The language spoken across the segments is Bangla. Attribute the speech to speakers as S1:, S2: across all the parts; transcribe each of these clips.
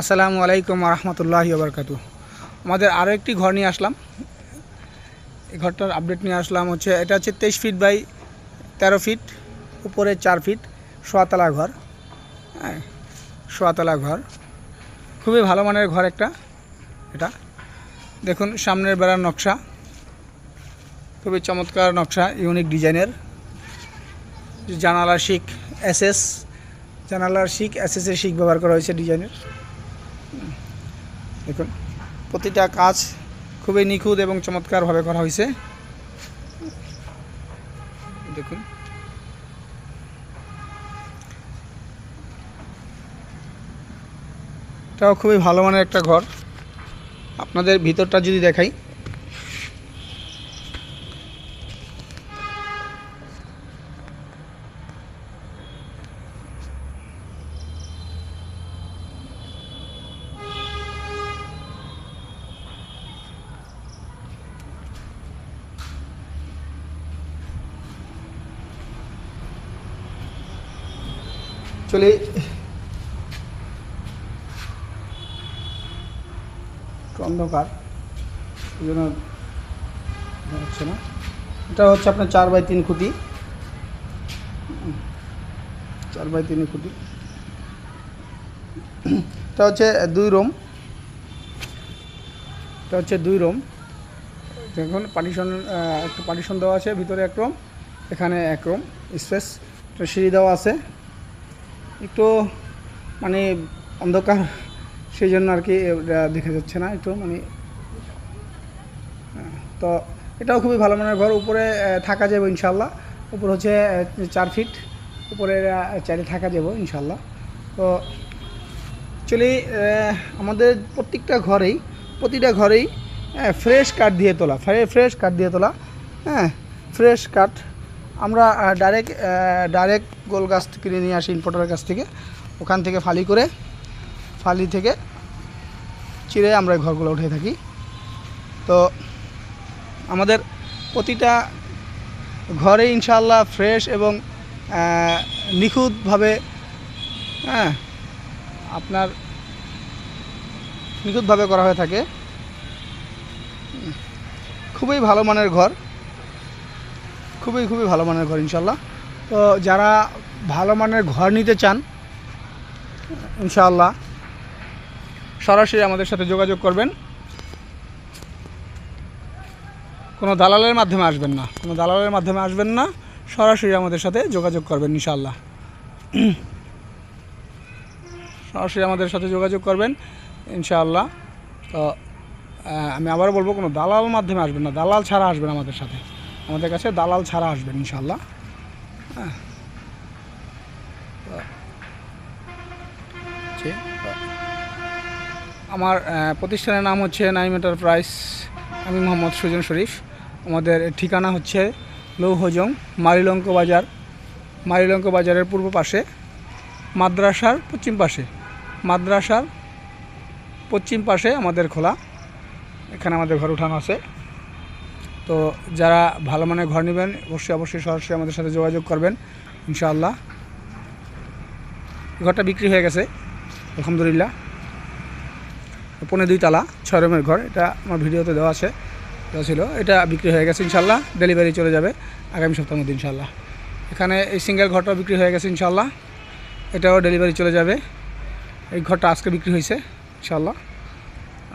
S1: আসসালামু আলাইকুম রহমতুল্লাহি ওবরকাতু। আমাদের আরও একটি ঘর নিয়ে আসলাম। এই ঘরটার আপডেট নিয়ে আসলাম হচ্ছে, এটা হচ্ছে তেইশ ফিট বাই তেরো ফিট উপরে চার ফিট সোয়াতলা ঘর। হ্যাঁ সোয়াতলা ঘর। খুবই ভালো মানের ঘর একটা, এটা। দেখুন, সামনের বেড়ার নকশা। খুবই চমৎকার নকশা ইউনিক ডিজাইনের জানালা শিক এসএস জানালার শিখ শিক এসএসের শিক ব্যবহার করা হয়েছে ডিজাইনের দেখুন, প্রতিটা কাজ খুবই নিখুঁত এবং চমৎকারভাবে করা হয়েছে। দেখুন। এটাও খুবই ভালো মানের একটা ঘর। আপনাদের ভিতরটা যদি দেখাই। চলে অন্ধকার, এই জন্য যাচ্ছে না। এটা হচ্ছে আপনার চার বাই তিন খুঁটি। চার বাই তিন খুঁটি। এটা হচ্ছে দুই রুম। এটা হচ্ছে দুই রুম। দেখুন পার্টিশন একটা পার্টিশন দেওয়া আছে, ভিতরে এক রুম, এখানে এক রুম স্পেস সিঁড়ি দেওয়া আছে। একটু মানে অন্ধকার সেই জন্য আর কি এটা দেখা যাচ্ছে না একটু মানে হ্যাঁ, তো এটাও খুবই ভালো মানের ঘর উপরে থাকা যাবে ইনশাল্লাহ উপর হচ্ছে চার ফিট উপরে চারে থাকা যাবে ইনশাল্লাহ তো অ্যাকচুয়ালি আমাদের প্রত্যেকটা ঘরেই প্রতিটা ঘরেই ফ্রেশ কাঠ দিয়ে তোলা ফ্রেশ কাঠ দিয়ে তোলা হ্যাঁ ফ্রেশ কাঠ আমরা ডাইরেক্ট ডাইরেক্ট গোল গাছ কিনে নিয়ে আসি ইম্পোর্টারের কাছ থেকে। ওখান থেকে ফালি করে, ফালি থেকে চিরে আমরা ঘরগুলো উঠে থাকি। তো আমাদের প্রতিটা ঘরে ইনশাল্লাহ ফ্রেশ এবং নিখুঁতভাবে হ্যাঁ আপনার নিখুঁতভাবে করা হয়ে থাকে। খুবই ভালো মানের ঘর। খুবই খুবই ভালো মানের ঘর, ইনশাল্লাহ। তো যারা ভালো মানের ঘর নিতে চান ইনশাআল্লাহ সরাসরি আমাদের সাথে যোগাযোগ করবেন। কোনো দালালের মাধ্যমে আসবেন না। কোনো দালালের মাধ্যমে আসবেন না, সরাসরি আমাদের সাথে যোগাযোগ করবেন ইনশাআল্লাহ সরাসরি আমাদের সাথে যোগাযোগ করবেন ইনশাআল্লাহ তো আমি আবার বলব, কোনো দালাল মাধ্যমে আসবেন না। দালাল ছাড়া আসবেন আমাদের সাথে। আমাদের কাছে দালাল ছাড়া আসবেন ইনশাল্লাহ হ্যাঁ। আমার প্রতিষ্ঠানের নাম হচ্ছে নাইম এন্টারপ্রাইজ আমি মোহাম্মদ সুজন শরীফ। আমাদের ঠিকানা হচ্ছে লৌহজং, মারিলঙ্ক বাজার, মারিলঙ্ক বাজারের পূর্ব পাশে, মাদ্রাসার পশ্চিম পাশে। মাদ্রাসার পশ্চিম পাশে আমাদের খোলা। এখানে আমাদের ঘর উঠানো আছে। তো যারা ভালো মানের ঘর নেবেন, অবশ্যই অবশ্যই সরাসরি আমাদের সাথে যোগাযোগ করবেন, ইনশাআল্লাহ। ঘরটা বিক্রি হয়ে গেছে, আলহামদুলিল্লাহ। পনেরো দুই তালা, ছয় রুমের ঘর, এটা আমার ভিডিওতে দেওয়া আছে, দেওয়া ছিল। এটা বিক্রি হয়ে গেছে ইনশাল্লাহ ডেলিভারি চলে যাবে আগামী সপ্তাহের মধ্যে ইনশাল্লাহ এখানে এই সিঙ্গেল ঘরটাও বিক্রি হয়ে গেছে ইনশাল্লাহ এটাও ডেলিভারি চলে যাবে। এই ঘরটা আজকে বিক্রি হয়েছে ইনশাল্লাহ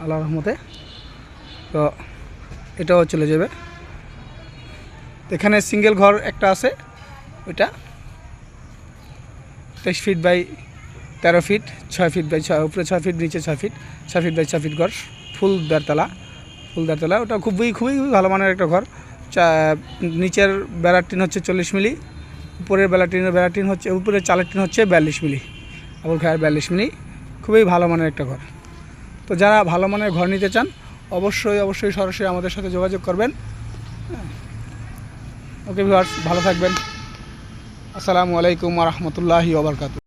S1: আল্লাহ রহমতে। তো এটাও চলে যাবে। এখানে সিঙ্গেল ঘর একটা আছে, ওইটা। তেইশ ফিট বাই তেরো ফিট ছয় ফিট বাই ছয়, উপরে ছয় ফিট নিচে ছয় ফিট ছয় ফিট বাই ছয় ফিট ঘর, ফুল দেড়তলা ফুল দেড়তলা। ওটা খুবই খুবই ভালো মানের একটা ঘর। নিচের বেড়ার টিন হচ্ছে চল্লিশ মিলি, উপরের বেলা টিনের, বেড়ার টিন হচ্ছে উপরের চালের টিন হচ্ছে বিয়াল্লিশ মিলি, আবুল খায়ের বিয়াল্লিশ মিলি। খুবই ভালো মানের একটা ঘর। তো যারা ভালো মানের ঘর নিতে চান অবশ্যই অবশ্যই সরাসরি আমাদের সাথে যোগাযোগ করবেন। ওকে ভিউয়ার্স, ভালো থাকবেন। আসসালামু আলাইকুম রহমতুল্লাহি ওবরকাতু